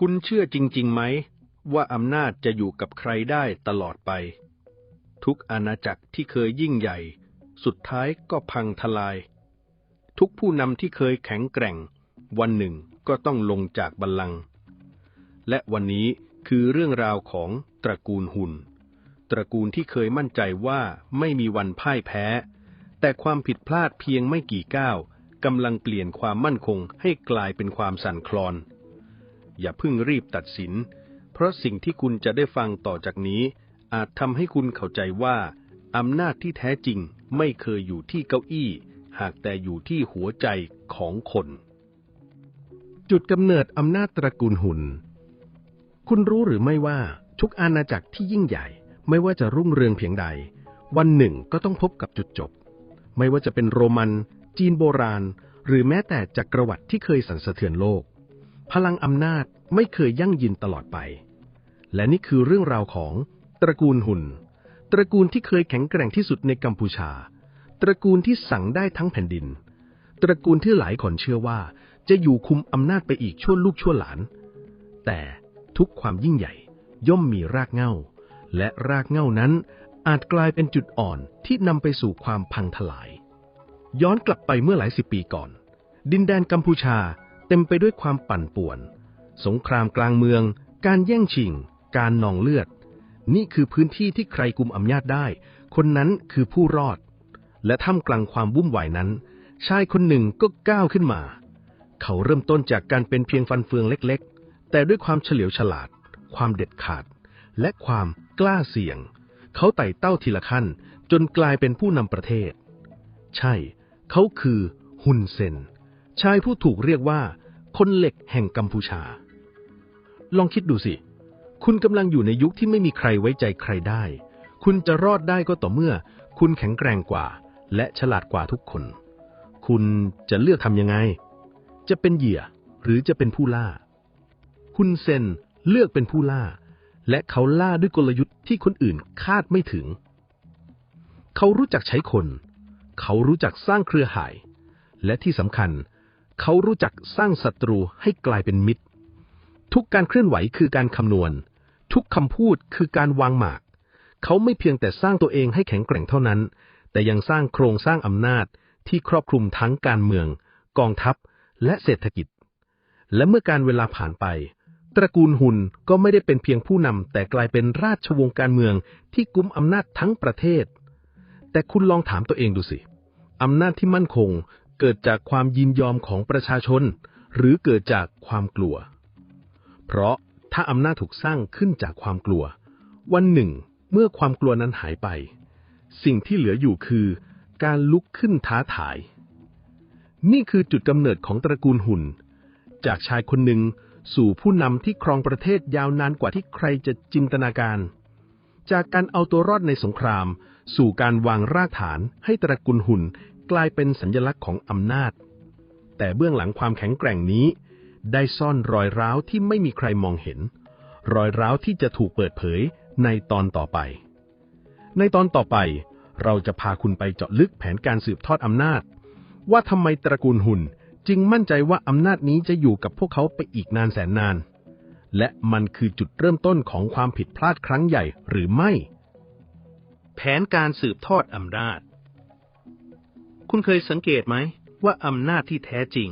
คุณเชื่อจริงๆไหม ว่าอำนาจจะอยู่กับใครได้ตลอดไป ทุกอาณาจักรที่เคยยิ่งใหญ่ สุดท้ายก็พังทลาย ทุกผู้นำที่เคยแข็งแกร่ง วันหนึ่งก็ต้องลงจากบัลลังก์และวันนี้คือเรื่องราวของตระกูลหุนตระกูลที่เคยมั่นใจว่าไม่มีวันพ่ายแพ้ แต่ความผิดพลาดเพียงไม่กี่ก้าวกำลังเปลี่ยนความมั่นคงให้กลายเป็นความสั่นคลอน อย่าเพิ่งรีบตัดสิน เพราะสิ่งที่คุณจะได้ฟังต่อจากนี้ อาจทำให้คุณเข้าใจว่าอำนาจที่แท้จริงไม่เคยอยู่ที่เก้าอี้ หากแต่อยู่ที่หัวใจของคน จุดกำเนิดอำนาจตระกูลหุน คุณรู้หรือไม่ว่าทุกอาณาจักรที่ยิ่งใหญ่ ไม่ว่าจะรุ่งเรืองเพียงใด วันหนึ่งก็ต้องพบกับจุดจบ ไม่ว่าจะเป็นโรมัน จีนโบราณ หรือแม้แต่จักรวรรดิที่เคยสั่นสะเทือนโลก พลังอำนาจไม่เคยยั่งยืนตลอดไป และนี่คือเรื่องราวของตระกูลหุน ตระกูลที่เคยแข็งแกร่งที่สุดในกัมพูชา ตระกูลที่สั่งได้ทั้งแผ่นดิน ตระกูลที่หลายคนเชื่อว่า จะอยู่คุมอำนาจไปอีกชั่วลูกชั่วหลาน แต่ทุกความยิ่งใหญ่ย่อมมีรากเหง้า และรากเหง้านั้นอาจกลายเป็นจุดอ่อนที่นำไปสู่ความพังทลาย ย้อนกลับไปเมื่อหลายสิบปีก่อน ดินแดนกัมพูชา ต็มไปด้วยความปั่นป่วน สงครามกลางเมือง การแย่งชิง การนองเลือด นี่คือพื้นที่ที่ใครกุมอำนาจได้ คนนั้นคือผู้รอด และท่ามกลางความวุ่นวายนั้น ชายคนหนึ่งก็ก้าวขึ้นมา เขาเริ่มต้นจากการเป็นเพียงฟันเฟืองเล็กๆ แต่ด้วยความเฉลียวฉลาด ความเด็ดขาด และความกล้าเสี่ยง เขาไต่เต้าทีละขั้น จนกลายเป็นผู้นำประเทศ ใช่ เขาคือฮุนเซนชายผู้ถูกเรียกว่า คนเหล็กแห่งกัมพูชา ลองคิดดูสิ คุณกำลังอยู่ในยุคที่ไม่มีใครไว้ใจใครได้ คุณจะรอดได้ก็ต่อเมื่อ คุณแข็งแกร่งกว่า และฉลาดกว่าทุกคน คุณจะเลือกทำยังไง จะเป็นเหยื่อหรือจะเป็นผู้ล่าฮุนเซนเลือกเป็นผู้ล่า และเขาล่าด้วยกลยุทธ์ที่คนอื่นคาดไม่ถึง เขารู้จักใช้คน เขารู้จักสร้างเครือข่าย และที่สำคัญเเขารู้จักสร้างศัตรูให้กลายเป็นมิตร ทุกการเคลื่อนไหวคือการคำนวณ ทุกคำพูดคือการวางหมาก เขาไม่เพียงแต่สร้างตัวเองให้แข็งแกร่งเท่านั้น แต่ยังสร้างโครงสร้างอำนาจที่ครอบคลุมทั้งการเมือง กองทัพ และเศรษฐกิจ และเมื่อการเวลาผ่านไป ตระกูลหุนก็ไม่ได้เป็นเพียงผู้นำแต่กลายเป็นราชวงศ์การเมืองที่กุมอำนาจทั้งประเทศ แต่คุณลองถามตัวเองดูสิอำนาจที่มั่นคง เกิดจากความยินยอมของประชาชน หรือเกิดจากความกลัว เพราะถ้าอำนาจถูกสร้างขึ้นจากความกลัว วันหนึ่ง เมื่อความกลัวนั้นหายไป สิ่งที่เหลืออยู่คือ การลุกขึ้นท้าทาย นี่คือจุดกำเนิดของตระกูลหุ่น จากชายคนหนึ่งสู่ผู้นำที่ครองประเทศยาวนานกว่าที่ใครจะจินตนาการ จากการเอาตัวรอดในสงคราม สู่การวางรากฐานให้ตระกูลหุ่น กลายเป็นสัญลักษณ์ของอำนาจ แต่เบื้องหลังความแข็งแกร่งนี้ ได้ซ่อนรอยร้าวที่ไม่มีใครมองเห็น รอยร้าวที่จะถูกเปิดเผยในตอนต่อไป ในตอนต่อไป เราจะพาคุณไปเจาะลึกแผนการสืบทอดอำนาจ ว่าทำไมตระกูลหุ่นจึงมั่นใจว่าอำนาจนี้จะอยู่กับพวกเขาไปอีกนานแสนนาน และมันคือจุดเริ่มต้นของความผิดพลาดครั้งใหญ่หรือไม่ แผนการสืบทอดอำนาจ คุณเคยสังเกตไหม ว่าอำนาจที่แท้จริง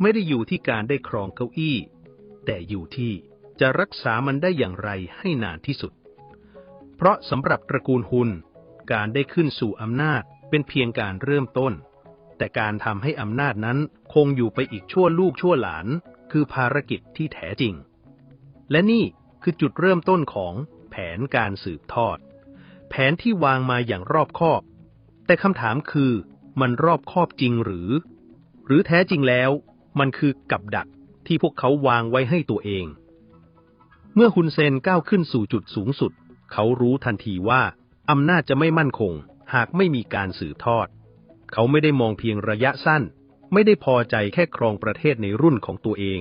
ไม่ได้อยู่ที่การได้ครองเก้าอี้ แต่อยู่ที่จะรักษามันได้อย่างไรให้นานที่สุด เพราะสำหรับตระกูลหุนการได้ขึ้นสู่อำนาจเป็นเพียงการเริ่มต้น แต่การทำให้อำนาจนั้นคงอยู่ไปอีกชั่วลูกชั่วหลาน คือภารกิจที่แท้จริง และนี่คือจุดเริ่มต้นของแผนการสืบทอด แผนที่วางมาอย่างรอบคอบ แต่คำถามคือ มันรอบคอบจริงหรือ หรือแท้จริงแล้ว มันคือกับดักที่พวกเขาวางไว้ให้ตัวเอง เมื่อฮุนเซนก้าวขึ้นสู่จุดสูงสุด เขารู้ทันทีว่าอำนาจจะไม่มั่นคง หากไม่มีการสืบทอด เขาไม่ได้มองเพียงระยะสั้น ไม่ได้พอใจแค่ครองประเทศในรุ่นของตัวเอง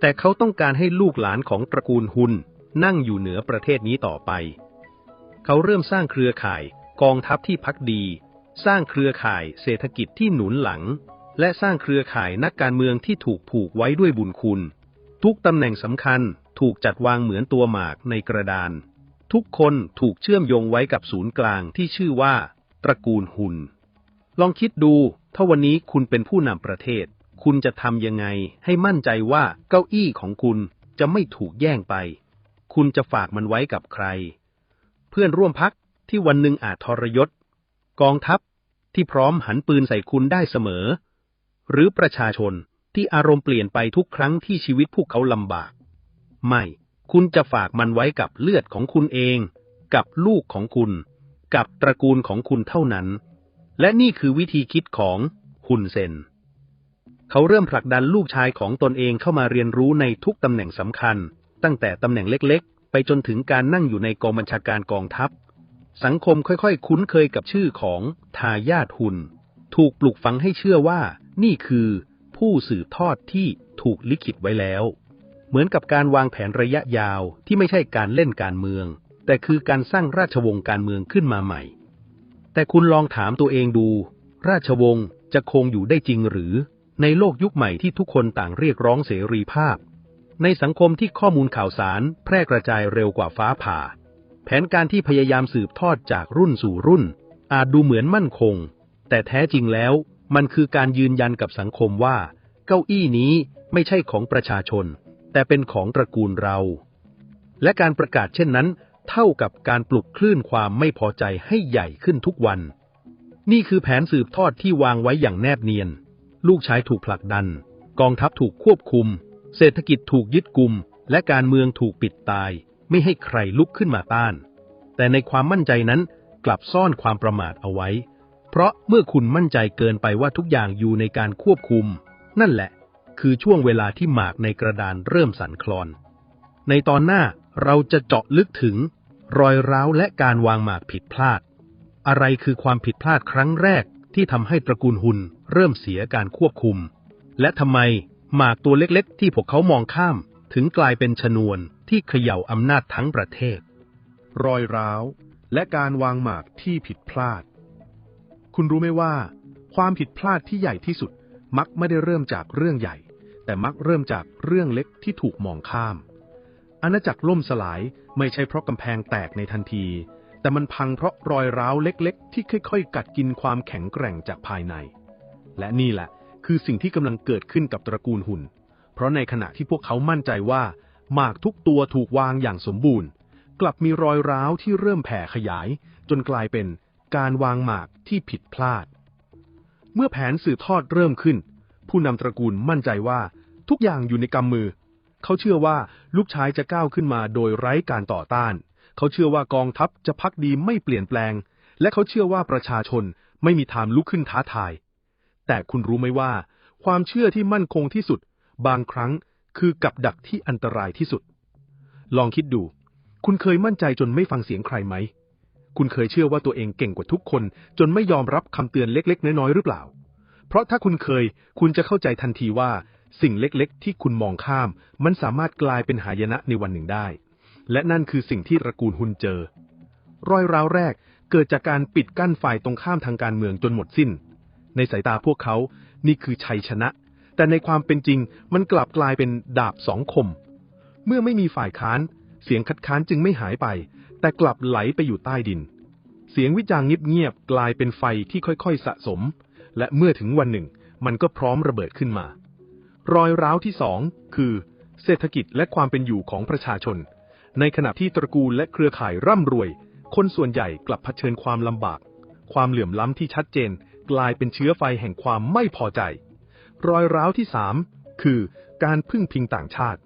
แต่เขาต้องการให้ลูกหลานของตระกูลฮุนนั่งอยู่เหนือประเทศนี้ต่อไป เขาเริ่มสร้างเครือข่ายกองทัพที่พักดี สร้างเครือข่ายเศรษฐกิจที่หนุนหลัง และสร้างเครือข่ายนักการเมืองที่ถูกผูกไว้ด้วยบุญคุณ ทุกตำแหน่งสำคัญถูกจัดวางเหมือนตัวหมากในกระดาน ทุกคนถูกเชื่อมโยงไว้กับศูนย์กลางที่ชื่อว่า ตระกูลหุน ลองคิดดู ถ้าวันนี้คุณเป็นผู้นำประเทศ คุณจะทำยังไงให้มั่นใจว่าเก้าอี้ของคุณจะไม่ถูกแย่งไป คุณจะฝากมันไว้กับใคร เพื่อนร่วมพักที่วันหนึ่งอาจทรยศ กองทัพที่พร้อมหันปืนใส่คุณได้เสมอ หรือประชาชนที่อารมณ์เปลี่ยนไปทุกครั้งที่ชีวิตพวกเขาลำบาก ไม่ คุณจะฝากมันไว้กับเลือดของคุณเอง กับลูกของคุณ กับตระกูลของคุณเท่านั้น และนี่คือวิธีคิดของฮุนเซน เขาเริ่มผลักดันลูกชายของตนเองเข้ามาเรียนรู้ในทุกตำแหน่งสำคัญ ตั้งแต่ตำแหน่งเล็กๆ ไปจนถึงการนั่งอยู่ในกองบัญชาการกองทัพ สังคมค่อยๆ คุ้นเคยกับชื่อของทายาทหุน ถูกปลูกฝังให้เชื่อว่านี่คือผู้สืบทอดที่ถูกลิขิตไว้แล้ว เหมือนกับการวางแผนระยะยาวที่ไม่ใช่การเล่นการเมือง แต่คือการสร้างราชวงศ์การเมืองขึ้นมาใหม่ แต่คุณลองถามตัวเองดู ราชวงศ์จะคงอยู่ได้จริงหรือ ในโลกยุคใหม่ที่ทุกคนต่างเรียกร้องเสรีภาพ ในสังคมที่ข้อมูลข่าวสารแพร่กระจายเร็วกว่าฟ้าผ่า แผนการที่พยายามสืบทอดจากรุ่นสู่รุ่น อาจดูเหมือนมั่นคง แต่แท้จริงแล้วมันคือการยืนยันกับสังคมว่า เก้าอี้นี้ไม่ใช่ของประชาชน แต่เป็นของตระกูลเรา และการประกาศเช่นนั้น เท่ากับการปลุกคลื่นความไม่พอใจให้ใหญ่ขึ้นทุกวัน นี่คือแผนสืบทอดที่วางไว้อย่างแนบเนียน ลูกชายถูกผลักดัน กองทัพถูกควบคุม เศรษฐกิจถูกยึดกุม และการเมืองถูกปิดตาย ไม่ให้ใครลุกขึ้นมาต้าน แต่ในความมั่นใจนั้นกลับซ่อนความประมาทเอาไว้ เพราะเมื่อคุณมั่นใจเกินไปว่าทุกอย่างอยู่ในการควบคุม นั่นแหละ คือช่วงเวลาที่หมากในกระดานเริ่มสั่นคลอน ในตอนหน้าเราจะเจาะลึกถึง รอยร้าวและการวางหมากผิดพลาด อะไรคือความผิดพลาดครั้งแรกที่ทำให้ตระกูลหุนเริ่มเสียการควบคุม และทำไมหมากตัวเล็กๆ ที่พวกเขามองข้าม ถึงกลายเป็นชนวน ที่เขย่าอำนาจทั้งประเทศ รอยร้าว และการวางหมากที่ผิดพลาด คุณรู้ไหมว่า ความผิดพลาดที่ใหญ่ที่สุดมักไม่ได้เริ่มจากเรื่องใหญ่ แต่มักเริ่มจากเรื่องเล็กที่ถูกมองข้าม อาณาจักรล่มสลายไม่ใช่เพราะกำแพงแตกในทันที แต่มันพังเพราะรอยร้าวเล็ก ๆ ที่ค่อยๆ กัดกินความแข็งแกร่งจากภายใน และนี่แหละคือสิ่งที่กำลังเกิดขึ้นกับตระกูลหุ่น เพราะในขณะที่พวกเขามั่นใจว่า หมากทุกตัวถูกวางอย่างสมบูรณ์ กลับมีรอยร้าวที่เริ่มแผ่ขยาย จนกลายเป็นการวางหมากที่ผิดพลาด เมื่อแผนสืบทอดเริ่มขึ้น ผู้นำตระกูลมั่นใจว่าทุกอย่างอยู่ในกำมือ เขาเชื่อว่าลูกชายจะก้าวขึ้นมาโดยไร้การต่อต้าน เขาเชื่อว่ากองทัพจะพักดีไม่เปลี่ยนแปลง และเขาเชื่อว่าประชาชนไม่มีทางลุกขึ้นท้าทาย แต่คุณรู้ไหมว่า ความเชื่อที่มั่นคงที่สุด บางครั้ง คือกับดักที่อันตรายที่สุด ลองคิดดู คุณเคยมั่นใจจนไม่ฟังเสียงใครไหม คุณเคยเชื่อว่าตัวเองเก่งกว่าทุกคน จนไม่ยอมรับคำเตือนเล็ก ๆ น้อย ๆ หรือเปล่า เพราะถ้าคุณเคย คุณจะเข้าใจทันทีว่าสิ่งเล็ก ๆ ที่คุณมองข้าม มันสามารถกลายเป็นหายนะในวันหนึ่งได้ และนั่นคือสิ่งที่ตระกูลฮุนเจอ รอยร้าวแรกเกิดจากการปิดกั้นฝ่ายตรงข้ามทางการเมืองจนหมดสิ้น ในสายตาพวกเขา นี่คือชัยชนะ แต่ในความเป็นจริงมันกลับกลายเป็นดาบสองคม เมื่อไม่มีฝ่ายค้าน เสียงคัดค้านจึงไม่หายไป แต่กลับไหลไปอยู่ใต้ดิน เสียงวิจารณ์เงียบๆกลายเป็นไฟที่ค่อยๆสะสม และเมื่อถึงวันหนึ่ง มันก็พร้อมระเบิดขึ้นมา รอยร้าวที่สองคือ เศรษฐกิจและความเป็นอยู่ของประชาชน ในขณะที่ตระกูลและเครือข่ายร่ำรวย คนส่วนใหญ่กลับเผชิญความลำบาก ความเหลื่อมล้ำที่ชัดเจน กลายเป็นเชื้อไฟแห่งความไม่พอใจ รอยร้าวที่สามคือการพึ่งพิงต่างชาติ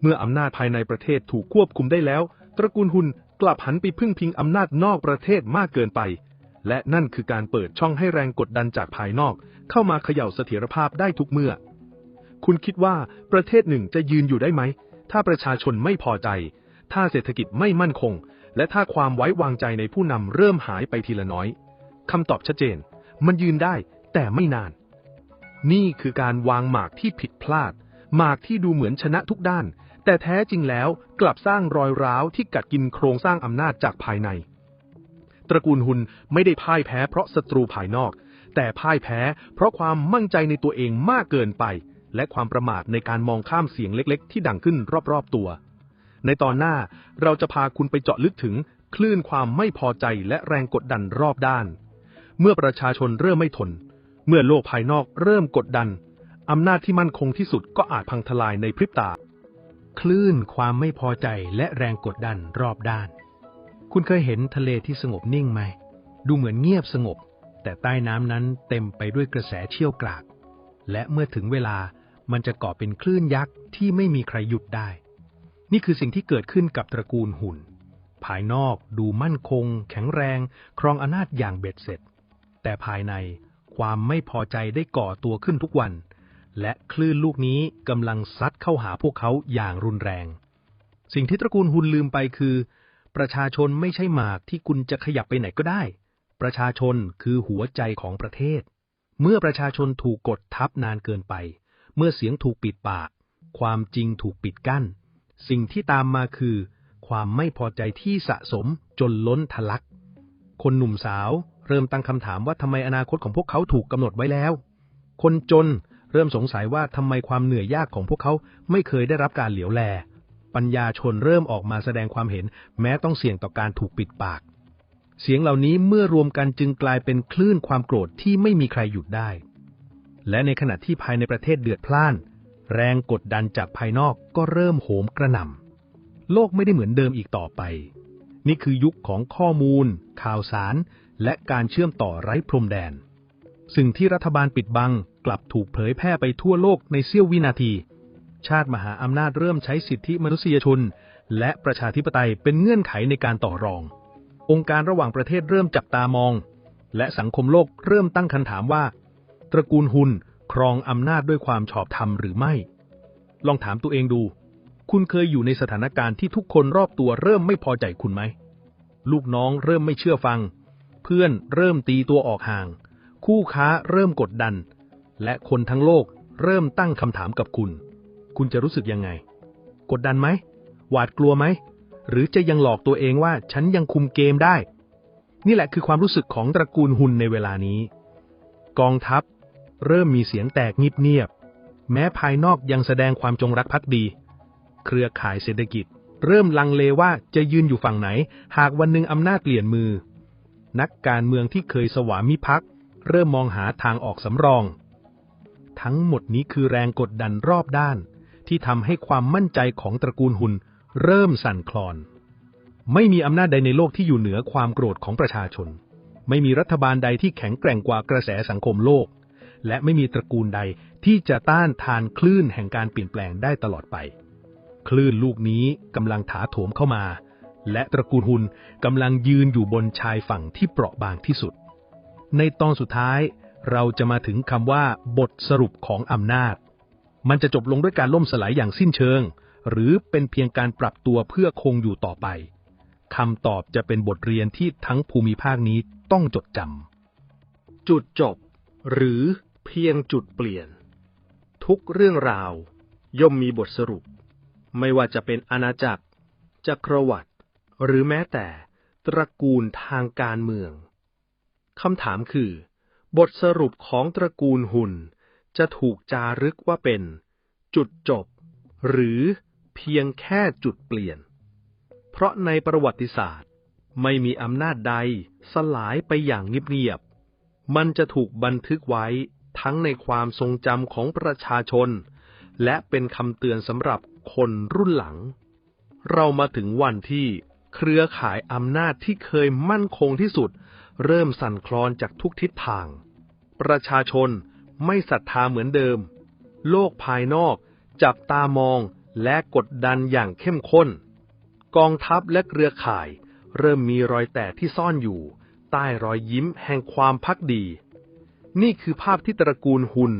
เมื่ออำนาจภายในประเทศถูกควบคุมได้แล้ว ตระกูลหุนกลับหันไปพึ่งพิงอำนาจนอกประเทศมากเกินไป และนั่นคือการเปิดช่องให้แรงกดดันจากภายนอก เข้ามาเขย่าเสถียรภาพได้ทุกเมื่อ คุณคิดว่าประเทศหนึ่งจะยืนอยู่ได้ไหม ถ้าประชาชนไม่พอใจ ถ้าเศรษฐกิจไม่มั่นคง และถ้าความไว้วางใจในผู้นำเริ่มหายไปทีละน้อยคำตอบชัดเจน มันยืนได้แต่ไม่นาน นี่คือการวางหมากที่ผิดพลาด หมากที่ดูเหมือนชนะทุกด้าน แต่แท้จริงแล้วกลับสร้างรอยร้าวที่กัดกินโครงสร้างอำนาจจากภายใน ตระกูลหุนไม่ได้พ่ายแพ้เพราะศัตรูภายนอก แต่พ่ายแพ้เพราะความมั่นใจในตัวเองมากเกินไป และความประมาทในการมองข้ามเสียงเล็กๆ ที่ดังขึ้นรอบๆตัว ในตอนหน้าเราจะพาคุณไปเจาะลึกถึงคลื่นความไม่พอใจและแรงกดดันรอบด้าน เมื่อประชาชนเริ่มไม่ทน เมื่อโลกภายนอกเริ่มกดดัน อำนาจที่มั่นคงที่สุดก็อาจพังทลายในพริบตา คลื่นความไม่พอใจและแรงกดดันรอบด้าน คุณเคยเห็นทะเลที่สงบนิ่งไหม ดูเหมือนเงียบสงบ แต่ใต้น้ำนั้นเต็มไปด้วยกระแสเชี่ยวกราก และเมื่อถึงเวลามันจะก่อเป็นคลื่นยักษ์ที่ไม่มีใครหยุดได้ นี่คือสิ่งที่เกิดขึ้นกับตระกูลหุ่น ภายนอกดูมั่นคง แข็งแรง ครองอำนาจอย่างเบ็ดเสร็จ แต่ภายใน ความไม่พอใจได้ก่อตัวขึ้นทุกวัน และคลื่นลูกนี้กำลังซัดเข้าหาพวกเขาอย่างรุนแรง สิ่งที่ตระกูลหุนลืมไปคือ ประชาชนไม่ใช่หมากที่คุณจะขยับไปไหนก็ได้ ประชาชนคือหัวใจของประเทศ เมื่อประชาชนถูกกดทับนานเกินไป เมื่อเสียงถูกปิดปาก ความจริงถูกปิดกั้น สิ่งที่ตามมาคือ ความไม่พอใจที่สะสมจนล้นทะลัก คนหนุ่มสาว เริ่มตั้งคำถามว่าทำไมอนาคตของพวกเขาถูกกำหนดไว้แล้ว คนจนเริ่มสงสัยว่าทำไมความเหนื่อยยากของพวกเขาไม่เคยได้รับการเหลียวแล ปัญญาชนเริ่มออกมาแสดงความเห็น แม้ต้องเสี่ยงต่อการถูกปิดปาก เสียงเหล่านี้เมื่อรวมกันจึงกลายเป็นคลื่นความโกรธที่ไม่มีใครหยุดได้ และในขณะที่ภายในประเทศเดือดพล่าน แรงกดดันจากภายนอกก็เริ่มโหมกระหน่ำโลกไม่ได้เหมือนเดิมอีกต่อไป นี่คือยุคของข้อมูล ข่าวสาร และการเชื่อมต่อไร้พรมแดน สิ่งที่รัฐบาลปิดบังกลับถูกเผยแพร่ไปทั่วโลกในเสี้ยววินาที ชาติมหาอำนาจเริ่มใช้สิทธิมนุษยชน และประชาธิปไตยเป็นเงื่อนไขในการต่อรอง องค์การระหว่างประเทศเริ่มจับตามอง และสังคมโลกเริ่มตั้งคำถามว่า ตระกูลหุนครองอำนาจด้วยความชอบธรรมหรือไม่ ลองถามตัวเองดู คุณเคยอยู่ในสถานการณ์ที่ทุกคนรอบตัวเริ่มไม่พอใจคุณไหม ลูกน้องเริ่มไม่เชื่อฟัง พื่อนเริ่มตีตัวออกห่าง คู่ค้าเริ่มกดดัน และคนทั้งโลกเริ่มตั้งคำถามกับคุณ คุณจะรู้สึกยังไง กดดันไหม หวาดกลัวไหม หรือจะยังหลอกตัวเองว่าฉันยังคุมเกมได้ นี่แหละคือความรู้สึกของตระกูลหุนในเวลานี้ กองทัพ เริ่มมีเสียงแตกเงียบๆแม้ภายนอกยังแสดงความจงรักภักดี เครือข่ายเศรษฐกิจ เริ่มลังเลว่าจะยืนอยู่ฝั่งไหน หากวันหนึ่งอำนาจเปลี่ยนมือ นักการเมืองที่เคยสวามิภักดิ์เริ่มมองหาทางออกสำรอง ทั้งหมดนี้คือแรงกดดันรอบด้าน ที่ทำให้ความมั่นใจของตระกูลหุนเริ่มสั่นคลอน ไม่มีอำนาจใดในโลกที่อยู่เหนือความโกรธของประชาชน ไม่มีรัฐบาลใดที่แข็งแกร่งกว่ากระแสสังคมโลก และไม่มีตระกูลใดที่จะต้านทานคลื่นแห่งการเปลี่ยนแปลงได้ตลอดไป คลื่นลูกนี้กำลังถาโถมเข้ามา และตระกูลหุนกำลังยืนอยู่บนชายฝั่งที่เปราะบางที่สุด ในตอนสุดท้ายเราจะมาถึงคำว่า บทสรุปของอำนาจ มันจะจบลงด้วยการล่มสลายอย่างสิ้นเชิง หรือเป็นเพียงการปรับตัวเพื่อคงอยู่ต่อไปคำตอบจะเป็นบทเรียนที่ทั้งภูมิภาคนี้ต้องจดจำจุดจบ หรือเพียงจุดเปลี่ยน ทุกเรื่องราว ย่อมมีบทสรุป ไม่ว่าจะเป็นอาณาจักรจักรวรรดิ หรือแม้แต่ตระกูลทางการเมืองคำถามคือ บทสรุปของตระกูลหุ่นจะถูกจารึกว่าเป็น จุดจบ หรือเพียงแค่จุดเปลี่ยน เพราะในประวัติศาสตร์ ไม่มีอำนาจใดสลายไปอย่างเงียบๆมันจะถูกบันทึกไว้ทั้งในความทรงจำของประชาชน และเป็นคำเตือนสำหรับคนรุ่นหลัง เรามาถึงวันที่ เครือข่ายอำนาจที่เคยมั่นคงที่สุด เริ่มสั่นคลอนจากทุกทิศทาง ประชาชนไม่ศรัทธาเหมือนเดิม โลกภายนอกจับตามองและกดดันอย่างเข้มข้น กองทัพและเครือข่าย เริ่มมีรอยแตกที่ซ่อนอยู่ ใต้รอยยิ้มแห่งความพักดี นี่คือภาพที่ตระกูลหุน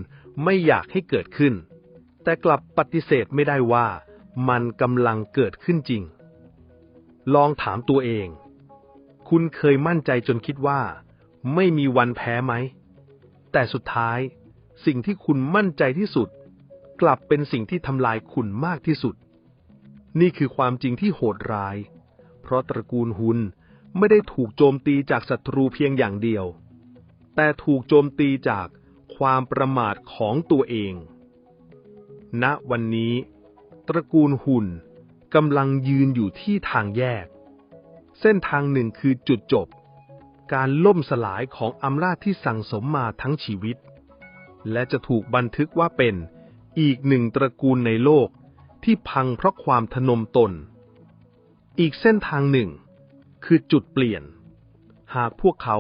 ไม่อยากให้เกิดขึ้น แต่กลับปฏิเสธไม่ได้ว่ามันกำลังเกิดขึ้นจริง ลองถามตัวเอง คุณเคยมั่นใจจนคิดว่า ไม่มีวันแพ้ไหม แต่สุดท้าย สิ่งที่คุณมั่นใจที่สุด กลับเป็นสิ่งที่ทำลายคุณมากที่สุด นี่คือความจริงที่โหดร้าย เพราะตระกูลหุนไม่ได้ถูกโจมตีจากศัตรูเพียงอย่างเดียว แต่ถูกโจมตีจากความประมาทของตัวเอง ณ วันนี้ ตระกูลหุ่น กำลังยืนอยู่ที่ทางแยก เส้นทางหนึ่งคือจุดจบ การล่มสลายของอำนาจที่สั่งสมมาทั้งชีวิต และจะถูกบันทึกว่าเป็นอีกหนึ่งตระกูลในโลกที่พังเพราะความทนมตน อีกเส้นทางหนึ่ง คือจุดเปลี่ยน หากพวกเขา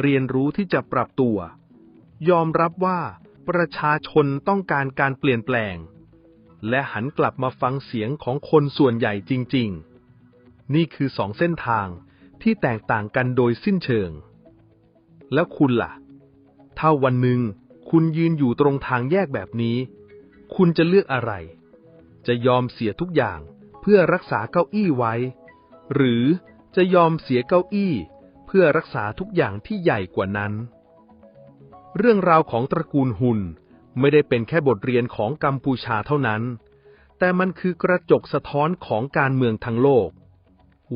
เรียนรู้ที่จะปรับตัว ยอมรับว่าประชาชนต้องการการเปลี่ยนแปลง และหันกลับมาฟังเสียงของคนส่วนใหญ่จริง ๆ นี่คือสองเส้นทางที่แตกต่างกันโดยสิ้นเชิง แล้วคุณล่ะ ถ้าวันหนึ่งคุณยืนอยู่ตรงทางแยกแบบนี้ คุณจะเลือกอะไร จะยอมเสียทุกอย่างเพื่อรักษาเก้าอี้ไว้ หรือจะยอมเสียเก้าอี้เพื่อรักษาทุกอย่างที่ใหญ่กว่านั้น เรื่องราวของตระกูลหุน ไม่ได้เป็นแค่บทเรียนของกัมพูชาเท่านั้น แต่มันคือกระจกสะท้อนของการเมืองทั้งโลก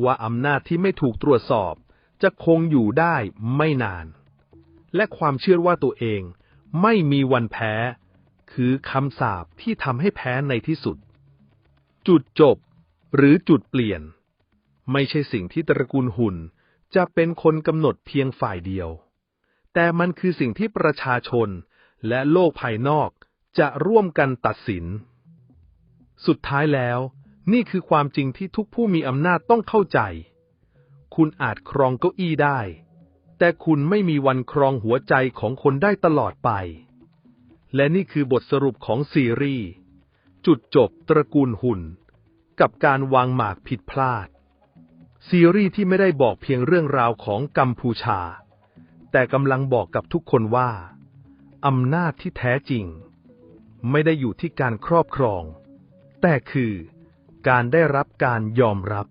ว่าอำนาจที่ไม่ถูกตรวจสอบจะคงอยู่ได้ไม่นาน และความเชื่อว่าตัวเองไม่มีวันแพ้ คือคำสาปที่ทำให้แพ้ในที่สุด จุดจบหรือจุดเปลี่ยน ไม่ใช่สิ่งที่ตระกูลหุ่นจะเป็นคนกำหนดเพียงฝ่ายเดียว แต่มันคือสิ่งที่ประชาชน และโลกภายนอกจะร่วมกันตัดสิน สุดท้ายแล้ว นี่คือความจริงที่ทุกผู้มีอำนาจต้องเข้าใจ คุณอาจครองเก้าอี้ได้ แต่คุณไม่มีวันครองหัวใจของคนได้ตลอดไป และนี่คือบทสรุปของซีรีส์จุดจบตระกูลหุ่น กับการวางหมากผิดพลาด ซีรีส์ที่ไม่ได้บอกเพียงเรื่องราวของกัมพูชา แต่กำลังบอกกับทุกคนว่า อำนาจที่แท้จริง ไม่ได้อยู่ที่การครอบครอง แต่คือการได้รับการยอมรับ